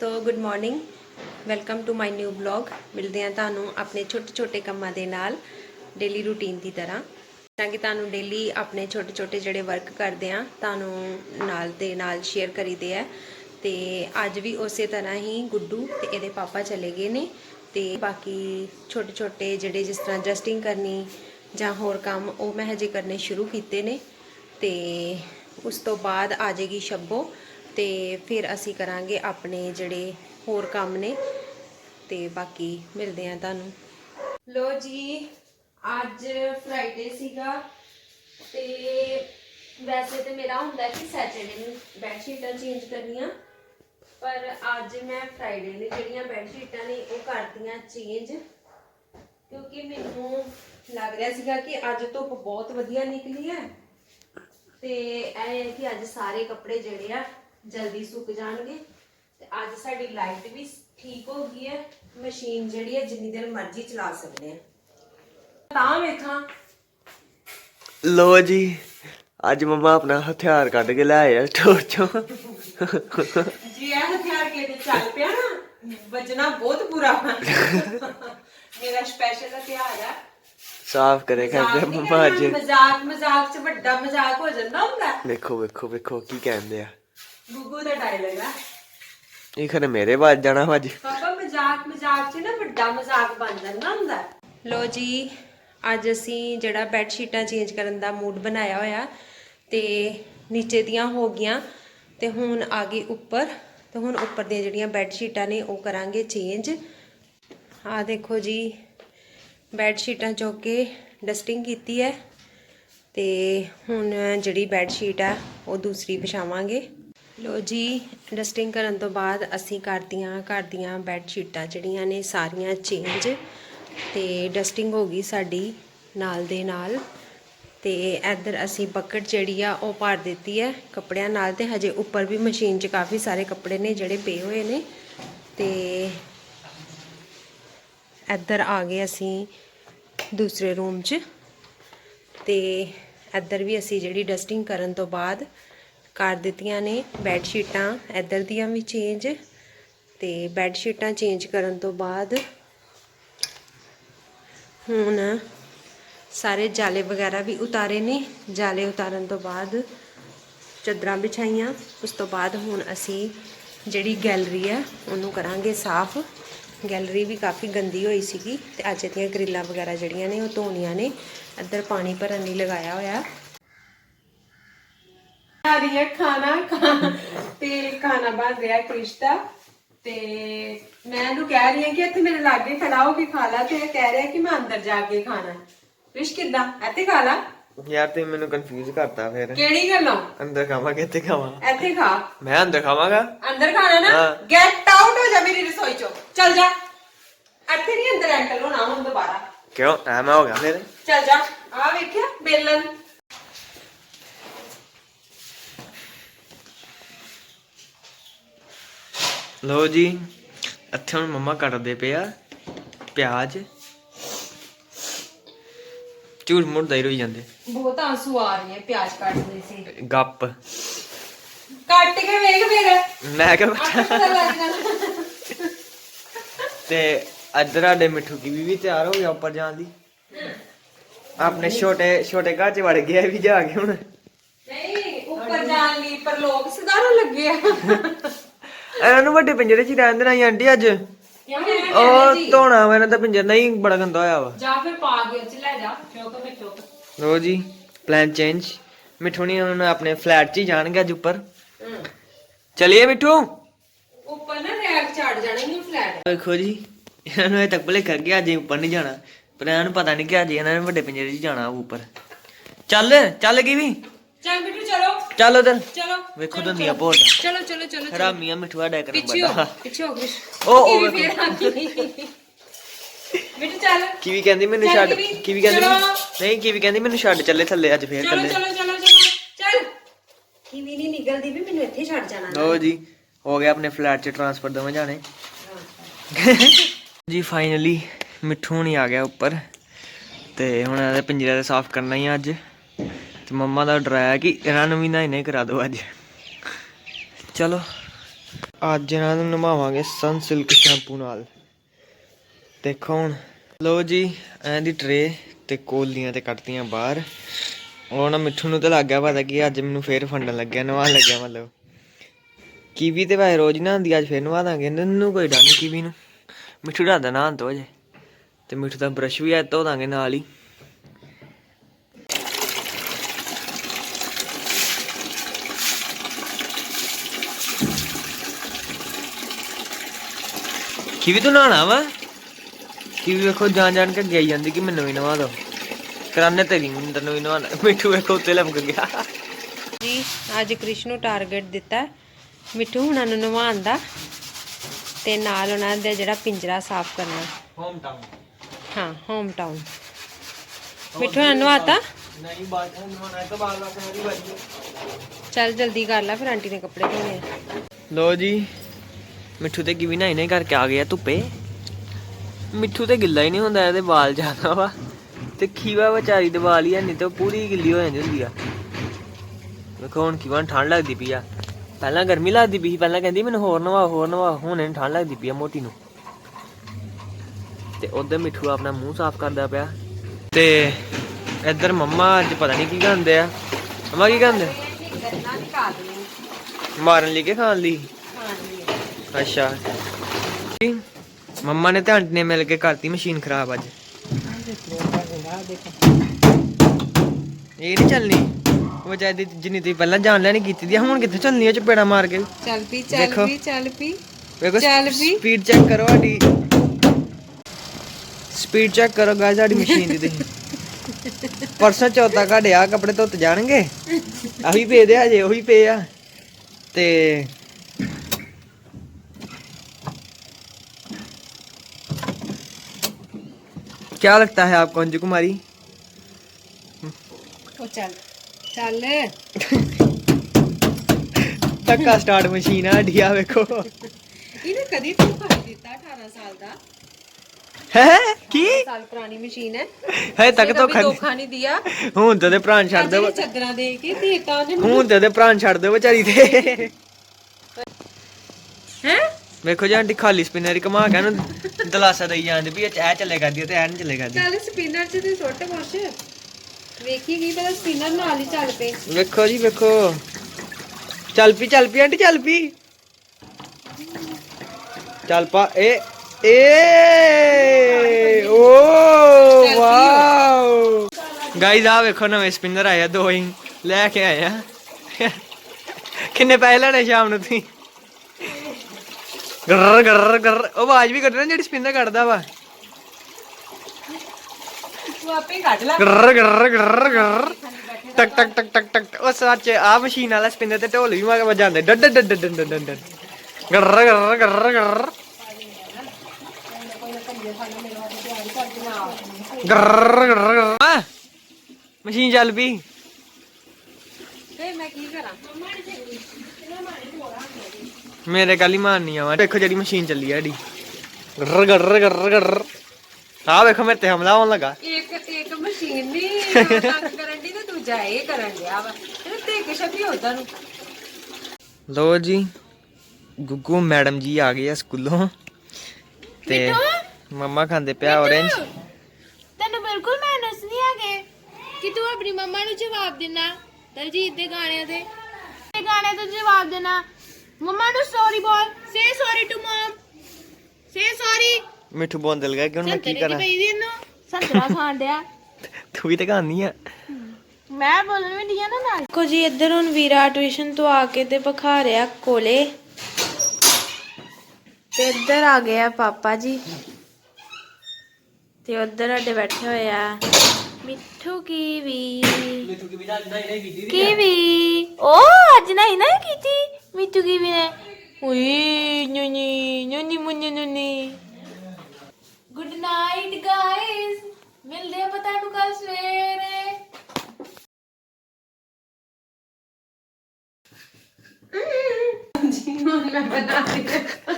ਦੋਸਤੋ good morning welcome to my new blog ਮਿਲਦੇ ਹਾਂ ਤੁਹਾਨੂੰ ਆਪਣੇ ਛੋਟੇ ਛੋਟੇ ਕੰਮਾਂ ਦੇ ਨਾਲ ਡੇਲੀ ਰੂਟੀਨ ਦੀ ਤਰ੍ਹਾਂ। ਤਾਂ ਕਿ ਤੁਹਾਨੂੰ ਡੇਲੀ ਆਪਣੇ ਛੋਟੇ ਛੋਟੇ ਜਿਹੜੇ ਵਰਕ ਕਰਦੇ ਆ ਤੁਹਾਨੂੰ ਨਾਲ ਦੇ ਨਾਲ ਸ਼ੇਅਰ ਕਰੀਦੇ ਆ। ਤੇ ਅੱਜ ਵੀ ਉਸੇ ਤਰ੍ਹਾਂ ਹੀ ਗੁੱਡੂ ਤੇ ਇਹਦੇ ਪਾਪਾ ਚਲੇ ਗਏ ਨੇ। ਤੇ ਬਾਕੀ ਛੋਟੇ ਛੋਟੇ ਜਿਹੜੇ ਜਿਸ ਤਰ੍ਹਾਂ ਜਸਟਿੰਗ ਕਰਨੀ ਜਾਂ ਹੋਰ ਕੰਮ, ਉਹ ਮੈਂ ਹਜੇ ਕਰਨੇ ਸ਼ੁਰੂ ਕੀਤੇ ਨੇ। ਤੇ ਉਸ ਤੋਂ ਬਾਅਦ ਆ ਜਾਏਗੀ ਸ਼ੱਬੋ। ਤੇ ਫਿਰ ਅਸੀਂ ਕਰਾਂਗੇ ਆਪਣੇ ਜਿਹੜੇ ਹੋਰ ਕੰਮ ਨੇ ਤੇ ਬਾਕੀ ਮਿਲਦੇ ਆ ਤੁਹਾਨੂੰ। ਲੋ ਜੀ, ਅੱਜ ਫਰਾਈਡੇ ਸੀਗਾ ਤੇ ਵੈਸੇ ਤੇ ਮੇਰਾ ਹੁੰਦਾ ਕਿ ਸੈਟਰਡੇ ਨੂੰ ਬੈੱਡ ਸ਼ੀਟਾਂ ਚੇਂਜ ਕਰਨੀਆਂ, ਪਰ ਅੱਜ ਮੈਂ ਫਰਾਈਡੇ ਨੂੰ ਜਿਹੜੀਆਂ ਬੈੱਡ ਸ਼ੀਟਾਂ ਨੇ ਉਹ ਕਰਤੀਆਂ ਚੇਂਜ ਕਿਉਂਕਿ ਮੈਨੂੰ ਲੱਗ ਰਿਹਾ ਸੀਗਾ ਕਿ ਅੱਜ ਧੁੱਪ ਬਹੁਤ ਵਧੀਆ ਨਿਕਲੀ ਹੈ ਤੇ ਇਹ ਹੈ ਕਿ ਅੱਜ ਸਾਰੇ ਕੱਪੜੇ ਜਿਹੜੇ ਆ ਜਲਦੀ ਸੁੱਕ ਜਾਣਗੇ। ਤੇ ਅੱਜ ਸਾਡੀ ਲਾਈਟ ਵੀ ਠੀਕ ਹੋ ਗਈ ਹੈ। ਮਸ਼ੀਨ ਜਿਹੜੀ ਹੈ ਜਿੰਨੀ ਦੇਰ ਮਰਜ਼ੀ ਚਲਾ ਸਕਦੇ ਆ ਤਾਂ ਵੇਖਾਂ। ਲੋ ਜੀ ਅੱਜ ਮਮਾ ਆਪਣਾ ਹਥਿਆਰ ਕੱਢ ਕੇ ਲੈ ਆਇਆ ਸਟੋਰ ਚੋਂ। ਜੀ ਇਹ ਹਥਿਆਰ ਕੇ ਤੇ ਚੱਲ ਪਿਆ ਨਾ ਵੱਜਣਾ ਬਹੁਤ ਬੁਰਾ ਮੇਰਾ ਸਪੈਸ਼ਲ ਹਥਿਆਰ ਆ। ਸਾਫ਼ ਕਰੇ ਨਹੀਂ ਮਮਾ ਅੱਜ। ਮਜ਼ਾਕ ਮਜ਼ਾਕ ਚ ਵੱਡਾ ਮਜ਼ਾਕ ਹੋ ਜਾਂਦਾ ਹੁੰਦਾ। ਵੇਖੋ ਵੇਖੋ ਵੇਖੋ ਕੀ ਕਹਿੰਦੇ ਆ। ਗੁੱਗੂ ਦਾ ਡਾਇਲੌਗ ਆ ਇਹ ਖਰੇ ਮੇਰੇ ਵੱਜ ਜਾਣਾ ਵਾ ਅੱਜ। ਪਾਪਾ ਮਜ਼ਾਕ ਮਜ਼ਾਕ 'ਚ ਨਾ ਵੱਡਾ ਮਜ਼ਾਕ ਬਣ ਜਾਂਦਾ ਹੁੰਦਾ। ਲੋ ਜੀ ਅੱਜ ਅਸੀਂ ਜਿਹੜਾ ਬੈੱਡ ਸ਼ੀਟਾਂ ਚੇਂਜ ਕਰਨ ਦਾ ਮੂਡ ਬਣਾਇਆ ਹੋਇਆ ਤੇ ਨੀਚੇ ਦੀਆਂ ਹੋ ਗਈਆਂ ਤੇ ਹੁਣ ਆ ਗਈ ਉੱਪਰ ਤੇ ਹੁਣ ਉੱਪਰ ਦੀਆਂ ਜਿਹੜੀਆਂ ਬੈੱਡ ਸ਼ੀਟਾਂ ਨੇ ਉਹ ਕਰਾਂਗੇ ਚੇਂਜ। ਆ ਦੇਖੋ ਜੀ ਬੈੱਡ ਸ਼ੀਟਾਂ ਚੁੱਕ ਕੇ ਡਸਟਿੰਗ ਕੀਤੀ ਹੈ ਤੇ ਹੁਣ ਜਿਹੜੀ ਬੈੱਡ ਸ਼ੀਟ ਆ ਉਹ ਦੂਸਰੀ ਵਿਛਾਵਾਂਗੇ। ਲੋ ਜੀ ਡਸਟਿੰਗ ਕਰਨ ਤੋਂ ਬਾਅਦ ਅਸੀਂ ਕਰਦੀਆਂ ਘਰ ਦੀਆਂ ਬੈੱਡ ਸ਼ੀਟਾਂ ਜਿਹੜੀਆਂ ਨੇ ਸਾਰੀਆਂ ਚੇਂਜ ਤੇ ਡਸਟਿੰਗ ਹੋ ਗਈ ਸਾਡੀ ਨਾਲ ਦੇ ਨਾਲ। ਤੇ ਇੱਧਰ ਅਸੀਂ ਬਕਟ ਜਿਹੜੀ ਆ ਉਹ ਭਰ ਦਿੱਤੀ ਹੈ ਕੱਪੜਿਆਂ ਨਾਲ ਤੇ ਹਜੇ ਉੱਪਰ ਵੀ ਮਸ਼ੀਨ 'ਚ ਕਾਫੀ ਸਾਰੇ ਕੱਪੜੇ ਨੇ ਜਿਹੜੇ ਪਏ ਹੋਏ ਨੇ। ਤੇ ਇੱਧਰ ਆ ਗਏ ਅਸੀਂ ਦੂਸਰੇ ਰੂਮ 'ਚ। ਤੇ ਇੱਧਰ ਵੀ ਅਸੀਂ ਜਿਹੜੀ ਡਸਟਿੰਗ ਕਰਨ ਤੋਂ ਬਾਅਦ ਕਰ ਦਿੱਤੀਆਂ ਨੇ ਬੈੱਡ ਸ਼ੀਟਾਂ ਇੱਧਰ ਦੀਆਂ ਵੀ ਚੇਂਜ ਤੇ ਬੈੱਡ ਸ਼ੀਟਾਂ ਚੇਂਜ ਕਰਨ ਤੋਂ ਬਾਅਦ ਹੁਣ ਸਾਰੇ ਜਾਲੇ ਵਗੈਰਾ ਵੀ ਉਤਾਰੇ ਨੇ। ਜਾਲੇ ਉਤਾਰਨ ਤੋਂ ਬਾਅਦ ਚਾਦਰਾਂ ਵਿਛਾਈਆਂ, ਉਸ ਤੋਂ ਬਾਅਦ ਹੁਣ ਅਸੀਂ ਜਿਹੜੀ ਗੈਲਰੀ ਹੈ ਉਹਨੂੰ ਕਰਾਂਗੇ ਸਾਫ਼। ਗੈਲਰੀ ਵੀ ਕਾਫੀ ਗੰਦੀ ਹੋਈ ਸੀਗੀ ਤੇ ਅੱਜ ਦੀਆਂ ਗਰਿੱਲਾਂ ਵਗੈਰਾ ਜਿਹੜੀਆਂ ਨੇ ਉਹ ਧੋਣੀਆਂ ਨੇ। ਇੱਧਰ ਪਾਣੀ ਭਰਨ ਲਈ ਲਗਾਇਆ ਹੋਇਆ। ਆ ਰਹੀ ਹੈ ਖਾਣਾ ਖਾ- ਤੇ ਖਾਣਾ ਬਣ ਰਿਹਾ ਕ੍ਰਿਸ਼ਤਾ। ਤੇ ਮੈਂ ਇਹਨੂੰ ਕਹਿ ਰਹੀ ਹਾਂ ਕਿ ਇੱਥੇ ਮੇਰੇ ਲਾਗੇ ਖੜਾ ਹੋ ਕੇ ਖਾ ਲਾ ਤੇ ਇਹ ਕਹਿ ਰਿਹਾ ਕਿ ਮੈਂ ਅੰਦਰ ਜਾ ਕੇ ਖਾਣਾ। ਕ੍ਰਿਸ਼ ਕਿੱਦਾਂ? ਇੱਥੇ ਖਾ ਲਾ। ਯਾਰ ਤੇ ਮੈਨੂੰ ਕਨਫਿਊਜ਼ ਕਰਤਾ ਫਿਰ। ਕਿਹੜੀ ਗੱਲੋਂ? ਅੰਦਰ ਖਾਵਾਂ ਕਿੱਥੇ ਖਾਵਾਂ ਇੱਥੇ ਖਾ। ਮੈਂ ਅੰਦਰ ਖਾਵਾਂਗਾ। ਅੰਦਰ ਖਾਣਾ ਨਾ? ਹਾਂ। ਗੈਟ ਆਊਟ ਹੋ ਜਾ ਮੇਰੀ ਰਸੋਈ ਚੋਂ। ਚੱਲ ਜਾ। ਇੱਥੇ ਨਹੀਂ ਅੰਦਰ ਐਂਟਰ ਹੋਣਾ ਹੁਣ ਦੁਬਾਰਾ। ਕਿਉਂ? ਟਾਈਮ ਹੋ ਗਿਆ ਫਿਰ। ਚੱਲ ਜਾ। ਆ ਵੇਖਿਆ ਬੇਲਨ ਲੋ ਜੀ ਇੱਥੇ ਹੁਣ ਮਮਾ ਕੱਟਦੇ ਪਿਆ ਪਿਆਜ਼। ਝੂਠ ਮੁੱਠ ਹੀ ਰੋਈ ਜਾਂਦੇ। ਬਹੁਤ ਆਂਸੂ ਆ ਰਹੇ ਆ ਪਿਆਜ਼ ਕੱਟਦੇ ਸੀ। ਗੱਪ। ਕੱਟ ਕੇ ਵੇਖ ਫਿਰ। ਮੈਂ ਕਿਹਾ ਜਾਣਾ। ਤੇ ਇੱਧਰ ਸਾਡੇ ਮਿੱਠੂ ਕੀ ਵੀ ਤਿਆਰ ਹੋ ਗਿਆ ਉੱਪਰ ਜਾਣ ਦੀ? ਆਪਣੇ ਛੋਟੇ ਛੋਟੇ ਘਰ ਚ ਵੜ ਗਿਆ ਵੀ ਜਾ ਕੇ ਹੁਣ। ਨਹੀਂ ਉੱਪਰ ਜਾਣ ਲਈ ਪਰ ਲੋਕ ਸੁਧਾਰਨ ਲੱਗੇ ਆ। ਇਹਨਾਂ ਨੂੰ ਵੱਡੇ ਪਿੰਜਰੇ 'ਚ ਹੀ ਰਹਿਣ ਦੇਣਾ ਸੀ ਆਂਟੀ ਅੱਜ। ਉਹ ਧੋਣਾ ਵਾ ਇਹਨਾਂ ਦਾ ਪਿੰਜਰਾ ਨਹੀਂ ਬੜਾ ਗੰਦਾ ਹੋਇਆ ਵਾ। ਜਾ ਫਿਰ ਪਾ ਕੇ ਉੱਚ ਲੈ ਜਾ ਚੁੱਕ ਮੈਂ ਚੁੱਕ। ਲੋ ਜੀ ਪਲਾਨ ਚੇਂਜ ਮਿੱਠੂ ਨਹੀਂ ਹੁਣ ਆਪਣੇ ਫਲੈਟ 'ਚ ਹੀ ਜਾਣਗੇ ਅੱਜ ਉੱਪਰ। ਚਲਿਏ ਮਿੱਠੂ? ਉੱਪਰ ਨਾ ਰੈਕ ਚੜ ਜਾਣਾ ਇਹਨੂੰ ਫਲੈਟ ਵੇਖੋ ਜੀ ਇਹਨਾਂ ਨੂੰ ਇਹ ਤੱਕ ਭਲੇ ਕਰ ਗਿਆ ਅੱਜ ਉੱਪਰ ਨਹੀਂ ਜਾਣਾ। ਪਰ ਇਹਨਾਂ ਨੂੰ ਪਤਾ ਨਹੀਂ ਕਿ ਅੱਜ ਇਹਨਾਂ ਨੇ ਵੱਡੇ ਪਿੰਜਰੇ 'ਚ ਜਾਣਾ ਉੱਪਰ। ਚੱਲ ਚੱਲ ਗਈ ਵੀ ਚੱਲ ਬਿੱਟੂ ਚਲੋ। ਚੱਲ ਉਧਰ। ਚਲੋ। ਵੇਖੋ ਦੰਦੀਆਂ ਬਹੁਤ ਚਲੋ। ਚਲੋ ਚਲੋ ਹਰਾਮੀਆਂ ਮਿੱਠੂ ਦਾ ਕਰ ਪਿੱਛੇ ਹੋ ਬੜਾ ਪਿੱਛੇ ਹੋ ਕ੍ਰਿਸ਼ ਉਹ- ਉਹ ਗਈ? ਬਿੱਟੂ ਚੱਲ। ਕਿਵੀ ਕਹਿੰਦੀ ਮੈਨੂੰ ਚੱਲ ਛੱਡ ਕਿਵੀ, ਕਿਵੀ ਕਹਿੰਦੀ ਚਲੋ। ਨਹੀਂ ਕਿਵੀ ਕਹਿੰਦੀ ਮੈਨੂੰ ਛੱਡ ਚੱਲੇ ਥੱਲੇ ਅੱਜ ਫੇਰ ਚਲੋ ਥੱਲੇ ਚਲੋ ਚਲੋ ਚਲੋ। ਚੱਲ। ਕਿਵੀ ਨਹੀਂ ਨਿਕਲਦੀ ਵੀ ਮੈਨੂੰ ਇੱਥੇ ਛੱਡ ਜਾਣਾ ਲੋ ਜੀ ਹੋ ਗਿਆ ਆਪਣੇ ਫਲੈਟ 'ਚ ਟ੍ਰਾਂਸਫਰ ਦੋਵੇਂ ਜਾਣੇ। ਜੀ ਫਾਈਨਲੀ ਮਿੱਠੂ ਨਹੀਂ ਆ ਗਿਆ ਉੱਪਰ। ਤੇ ਹੁਣ ਇਹਦੇ ਪਿੰਜਰੇ ਤੇ ਸਾਫ਼ ਕਰਨਾ ਹੀ ਆ ਅੱਜ। ਤੇ ਮੰਮਾ ਦਾ ਡਰਾਇਆ ਕਿ ਇਹਨਾਂ ਨੂੰ ਵੀ ਨਾ ਨਹੀਂ ਕਰਾ ਦਿਓ ਅੱਜ। ਚਲੋ। ਅੱਜ ਇਹਨਾਂ ਨੂੰ ਨਵਾਵਾਂਗੇ ਸਨਸਿਲਕ ਸ਼ੈਂਪੂ ਨਾਲ। ਦੇਖੋ ਹੁਣ। ਲੋ ਜੀ, ਐਂ ਦੀ ਟਰੇ ਤੇ ਕੋਲੀਆਂ ਤੇ ਕੱਟਦੀਆਂ ਬਾਹਰ। ਉਹ ਮਿੱਠੂ ਨੂੰ ਤਾਂ ਲੱਗ ਗਿਆ ਪਤਾ ਕਿ ਅੱਜ ਮੈਨੂੰ ਫੇਰ ਫੰਡਣ ਲੱਗਿਆ ਨਵਾਉਣ ਲੱਗਿਆ ਮਤਲਬ। ਕੀਵੀ ਤੇ ਵਾਏ ਰੋਜ਼ ਨਾ ਆਂਦੀ ਅੱਜ ਫੇਰ ਨਵਾ ਦਾਂਗੇ। ਨੰਨੂ ਕੋਈ ਡਰ ਨਹੀਂ ਕੀਵੀ ਨੂੰ। ਮਿੱਠੂ ਦਾ ਦਾ ਨਾਂ ਤੋਂ ਜੇ ਤੇ ਮਿੱਠੂ ਦਾ ਬ੍ਰਸ਼ ਵੀ ਐ ਧੋ ਦਾਂਗੇ ਨਾਲ ਹੀ। ਕੀਵੀ ਤੂੰ ਨਹਾਣਾ ਵਾ? ਕੀਵੀ ਵੇਖੋ ਜਾਣ ਜਾਣ ਕੇ ਗਈ ਜਾਂਦੀ ਕਿ ਮੈਨੂੰ ਵੀ ਨਵਾ ਦੋ। ਕਰਾਨੇ ਤੇਰੀ ਮਿੰਦਰ ਨੂੰ ਵੀ ਨਵਾਣਾ ਮਿੱਠੂ ਵੇਖੋ ਉੱਤੇ ਲਮਕ ਗਿਆ। ਜੀ ਅੱਜ ਕ੍ਰਿਸ਼ ਨੂੰ ਟਾਰਗੇਟ ਦਿੱਤਾ ਮਿੱਠੂ ਹੁਣਾਂ ਨੂੰ ਨਵਾਉਣ ਦਾ ਤੇ ਨਾਲ ਉਹਨਾਂ ਦਾ ਜਿਹੜਾ ਪਿੰਜਰਾ ਸਾਫ਼ ਕਰਨਾ। ਹੋਮ ਟਾਊਨ ਹਾਂ ਹੋਮ ਟਾਊਨ ਮਿੱਠੂ ਨੂੰ ਨਵਾਤਾ? ਨਹੀਂ ਬਾਅਦ ਨਵਾਣਾ ਤਾਂ ਬਾਅਦ ਵਿੱਚ ਮੇਰੀ ਵਾਰੀ ਚੱਲ ਜਲਦੀ ਕਰ ਲੈ ਫਿਰ ਆਂਟੀ ਨੇ ਕੱਪੜੇ ਧੋਣੇ ਲੋ ਜੀ ਮਿੱਠੂ ਤੇ ਕਿਵੇਂ ਨਾ ਨਹੀਂ ਕਰਕੇ ਆ ਗਿਆ ਧੁੱਪੇ। ਮਿੱਠੂ ਤੇ ਗਿੱਲਾ ਹੀ ਨਹੀਂ ਹੁੰਦਾ, ਇਹਦੇ ਵਾਲ ਜ਼ਿਆਦਾ ਵਾ। ਤੇ ਖੀਵਾ ਵਿਚਾਰੀ ਦੇ ਵਾਲ ਹੀ ਨਹੀਂ ਤੇ ਪੂਰੀ ਗਿੱਲੀ ਹੋ ਜਾਂਦੀ ਹੁੰਦੀ ਆ। ਵੇਖੋ ਹੁਣ ਕਿਵੇਂ ਠੰਡ ਲੱਗਦੀ ਪਈ ਆ। ਪਹਿਲਾਂ ਗਰਮੀ ਲੱਗਦੀ ਪਈ ਸੀ, ਪਹਿਲਾਂ ਕਹਿੰਦੀ ਮੈਨੂੰ ਹੋਰ ਨਵਾ ਹੋਰ ਨਵਾ, ਹੁਣ ਇਹਨੂੰ ਠੰਡ ਲੱਗਦੀ ਪਈ ਆ ਮੋਟੀ ਨੂੰ। ਤੇ ਉਧਰ ਮਿੱਠੂ ਆਪਣਾ ਮੂੰਹ ਸਾਫ਼ ਕਰਦਾ ਪਿਆ। ਤੇ ਇੱਧਰ ਮੰਮਾ ਅੱਜ ਪਤਾ ਨਹੀਂ ਕੀ ਕਰਦੇ ਆ। ਮੰਮਾ ਕੀ ਕਰਦੇ ਮਾਰਨ ਲਈ ਕਿ ਖਾਣ ਲਈ? ਅੱਛਾ। ਮੰਮਾ ਨੇ ਤੇ ਆਂਟੀ ਨੇ ਮਿਲ ਕੇ ਕਰਤੀ ਮਸ਼ੀਨ ਖਰਾਬ ਅੱਜ। ਇਹ ਨਹੀਂ ਚੱਲਣੀ? ਉਹ ਚਾਹੀਦੀ ਜਿੰਨੀ ਤੁਸੀਂ ਪਹਿਲਾਂ ਜਾਣ ਲੈਣੀ ਕੀਤੀ ਦੀ ਆ, ਹੁਣ ਕਿੱਥੇ ਚੱਲਣੀ ਉਹ ਚਪੇੜਾ ਮਾਰ ਕੇ? ਚੱਲ ਪੀ ਦੇਖੋ। ਚੱਲ ਪੀ ਚੱਲ ਪੀ। ਵੇਖੋ ਚੱਲ ਵੀ। ਸਪੀਡ ਚੈੱਕ ਕਰੋ ਸਾਡੀ। ਸਪੀਡ ਚੈੱਕ ਕਰੋ ਗਾਇਸ ਸਾਡੀ ਮਸ਼ੀਨ ਦੀ ਤੁਸੀਂ। ਪਰਸੋਂ ਚੌਥਾ ਘੜਿਆ ਕੱਪੜੇ ਧੁੱਤ ਜਾਣਗੇ। ਆਹੀ ਪਏ ਦੇ ਹਜੇ ਉਹੀ ਪਏ ਆ। ਤੇ क्या लगता है आपको अंजू कुमारी ਉਹ ਚੱਲ ਚੱਲ। ਧੱਕਾ ਸਟਾਰਟ ਕਦੀ ਤੂੰ ਕਰ ਦਿੱਤਾ 18 ਸਾਲ ਦਾ। ਹੈ ਕੀ? ਸਾਲ ਪੁਰਾਣੀ ਮਸ਼ੀਨ ਹੈ। ਹੈ ਤੱਕ ਤੋਂ ਖੰਡ ਧੋਖਾ ਹੁਣ ਤੇ ਪ੍ਰਾਣ ਛੱਡ ਦੇ। ਪ੍ਰਾਣ ਛੱਡ ਦੇ ਵਿਚਾਰੀ ਤੇ ਹੈ? ਵੇਖੋ ਜੀ ਆਂਟੀ ਖਾਲੀ ਸਪਿਨਰ ਹੀ ਘਮਾ ਕੇ ਉਹਨੂੰ ਦਲਾਸਾ ਦੇਈ ਜਾਂਦੇ ਵੀ ਇਹ 'ਚ ਇਹ ਚੱਲੇ ਕਰਦੀ ਆ ਤੇ ਇਹ ਨਹੀਂ ਚੱਲੇ ਕਰਦੀ। ਚੱਲ ਸਪਿਨਰ ਚ ਤੇ ਸੁੱਟ ਕੁਛ। ਵੇਖੀ ਗਈ ਪਹਿਲਾਂ ਸਪਿਨਰ ਨਾਲ ਹੀ ਚੱਲ ਪਏ ਵੇਖੋ ਜੀ ਵੇਖੋ। ਚੱਲ ਪੀ ਚੱਲ ਪੀ ਆਂਟੀ ਚੱਲ ਪੀ ਚੱਲ ਪਾ ਏ ਏ ਓ ਵਾਓ। ਗਾਈਜ਼ ਆ ਵੇਖੋ ਨਵੇਂ ਸਪਿਨਰ ਆਇਆ ਦੋ ਹੀ ਲੈ ਕੇ ਆਇਆ ਕਿੰਨੇ ਪੈਸੇ ਲੈਣੇ ਸ਼ਾਮ ਨੂੰ ਤੁਸੀਂ? ਗਰ ਗਰ ਗਰ ਉਹ ਆਵਾਜ਼ ਵੀ ਕੱਢਣਾ ਜਿਹੜੀ ਸਪਿਨਰ ਕੱਢਦਾ ਵਾ। ਤੂੰ ਆਪੇ ਕੱਢ ਲੈ। ਗਰ ਗਰ ਗਰ ਗਰ ਟਕ ਟਕ ਟਕ ਟਕ ਟਕ। ਉਹ ਸੱਚ ਆ ਮਸ਼ੀਨ ਵਾਲਾ ਸਪਿਨਰ ਤੇ ਢੋਲ ਵੀ ਮਾਰ ਵਜਾਉਂਦੇ। ਡੱਡ ਡੱਡ ਡੱਡ ਡੱਡ ਡੱਡ। ਡੱਡ ਗਰ ਗਰ ਗਰ ਮਸ਼ੀਨ ਚੱਲ ਪਈ। ਤੇ ਮੈਂ ਕੀ ਕਰਾਂ? ਮੇਰੇ ਕੱਲ ਹੀ ਮਾਰਨੀ ਆਵਾ ਦੇਖੋ ਜਿਹੜੀ ਮਸ਼ੀਨ ਚੱਲੀ ਆ ਸਾਡੀ ਗਰ ਗਰ ਗਰ ਗਰ ਆ ਵੇਖੋ ਮੇਰੇ ਤੇ ਹਮਲਾ ਹੋਣ ਲੱਗਾ। ਇੱਕ ਇੱਕ ਮਸ਼ੀਨ ਨਹੀਂ ਤੰਗ ਕਰਨ ਦੀ ਤੇ ਦੂਜਾ ਇਹ ਕਰਨ ਡਿਆ ਵਾ। ਇਹ ਤੇ ਕਿ ਸ਼ਬੀ ਹੁੰਦਾ ਨੂੰ। ਲੋ ਜੀ ਗੁੱਗੂ ਮੈਡਮ ਜੀ ਆ ਗਏ ਆ ਸਕੂਲੋਂ। ਤੇ ਮੰਮਾ ਖਾਂਦੇ ਪਿਆ ਔਰੇਂਜ ਤੈਨੂੰ ਬਿਲਕੁਲ ਮੈਨਰਸ ਨਹੀਂ ਹੈਗੇ। ਕਿ ਤੂੰ ਆਪਣੀ ਮੰਮਾ ਨੂੰ ਜਵਾਬ ਦੇਣਾ ਦਲਜੀਤ ਦੇ ਗਾਣਿਆਂ ਦੇ? ਤੇ ਗਾਣੇ ਤੋਂ ਜਵਾਬ ਦੇਣਾ। ਮੰਮਾ ਨੂੰ ਸੌਰੀ ਬੋਲ। Say sorry to mum say sorry Mitthu ਬੋਂਦਲ ਗਿਆ ਕਿ ਹੁਣ ਮੈਂ ਕੀ ਕਰਾਂ? ਪਈ ਦੀ ਇਹਨੂੰ। ਸੰਤਰਾ ਖਾਣ ਡਿਆ। ਤੂੰ ਵੀ ਤਾਂ ਖਾਂਦੀ ਆ। ਮੈਂ ਬੋਲਣ ਵੀ ਨਹੀਂ ਆ ਨਾ ਨਾਲ। ਦੇਖੋ ਜੀ ਇੱਧਰ ਹੁਣ ਵੀਰਾ ਟਿਊਸ਼ਨ ਤੋਂ ਆ ਕੇ ਤੇ ਬਖਾ ਰਿਹਾ ਕੋਲੇ। ਤੇ ਇੱਧਰ ਆ ਗਿਆ ਪਾਪਾ ਜੀ। ਤੇ ਉੱਧਰ ਸਾਡੇ ਬੈਠੇ ਹੋਏ ਆ। ਮਿੱਠੂ ਕੀਵੀ। ਮਿੱਠੂ ਕੀ ਬਿਨਾ ਨਹੀਂ ਨਹੀਂ ਕੀਤੀ ਕੀਵੀ। ਓ ਅੱਜ ਨਹੀਂ ਨਾ ਕੀਤੀ। ਮਿੱਠੂ ਕੀਵੀ ਨੇ ਉਈ ਨੁਨੀ ਨੁਨੀ ਮੁਨੀ ਨੁਨੀ ਗੁੱਡ ਨਾਈਟ ਗਾਇਸ ਮਿਲਦੇ ਆ ਪਤਾ ਨੂੰ ਕੱਲ ਸਵੇਰੇ ਜੀ ਹੁਣ ਮੈਂ ਬਣਾ ਰਹੀ ਹਾਂ